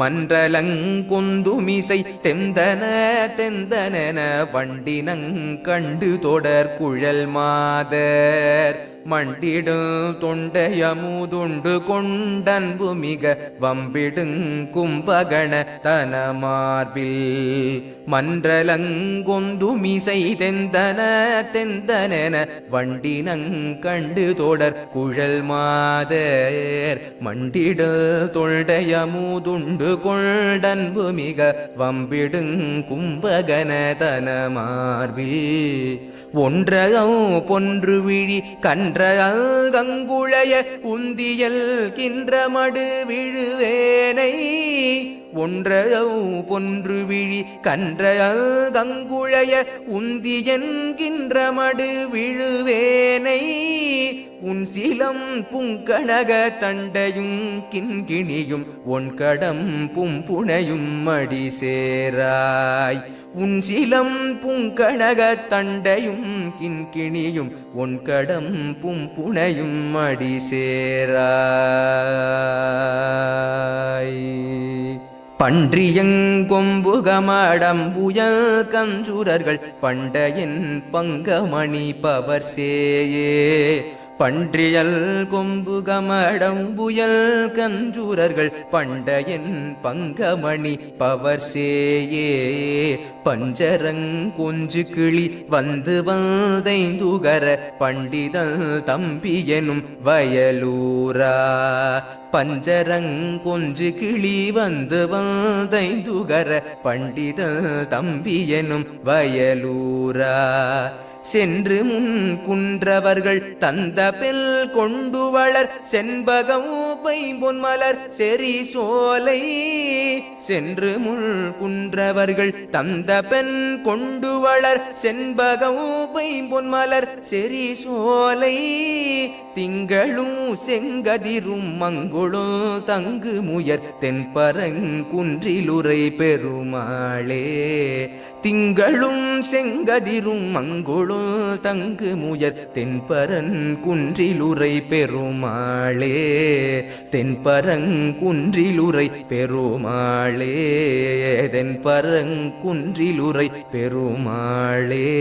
மன்றலங்குந்துமிசை தெந்தன தெந்தனென வண்டினங்கண்டு தொடர் குழல் மாதர். மண்டிடும் தொண்டையமுதுண்டு கொண்டன்பு மிக வம்பிடுங் கும்பகண தனமார்பில். மன்றலங்கொந்துமிசை தெந்தன தெந்தனென வண்டினங்கண்டு தொடர் குழல் மாதர். மண்டிடு தொண்டையமுதுண்டு கொண்டன்பு மிக வம்பிடுங் கும்பகன தனமார்பில். ஒன்றகம் பொன்று விழி அன்ற கங்குழைய உந்தியல் கின்றமடு விழுவேனை ஒன்றவு பொன்று விழி கன்றகல் கங்குழைய உந்தி என்கின்ற மடு விழுவேனை உன் சிலம் புங்கனக தண்டையும் கிண்கிணியும் ஒன் கடம் பும்புனையும் மடி சேராய். உன் சிலம் புங்கனக தண்டையும் கிண்கிணியும் உன் கடம் பும்புனையும் மடி சேராய். பன்றியங்கொம்புகமடம்புயல் கஞ்சுரர்கள் பண்டையின் பங்கமணி பவர் சேயே பன்றியல் கொம்புகமடம்புயல் கஞ்சுரர்கள் பண்டையின் பங்கமணி பவர் சேயே பஞ்சரங்கொஞ்சு கிளி வந்து வந்தைந்துகர பண்டிதல் தம்பி எனும் வயலூரா. பஞ்சரங்கொஞ்சு கிளி வந்து வந்தைந்துகர பண்டித தம்பியனும் வயலூரா. சென்று முன் குன்றவர்கள் தந்த பெல் கொண்டு வளர் செண்பகம் பைம்பொன் மலர் செறி சோலை. சென்று முள் குன்றவர்கள் தந்த பெண் கொண்டு வளர் செண்பகம் பைம்பொன் மலர் செறி சோலை. திங்களும் செங்கதிரும் மங்குளும் தங்கு முயர் தென்பரங்குன்றிலுரை பெருமாளே. திங்களும் செங்கதிரும் மங்குளும் தங்கு முயர் தென்பரன் குன்றிலுரை பெருமாளே தென்பரங்குன்றிலுரை பெருமாளே தென்பரங்குன்றிலுரை பெருமாளே.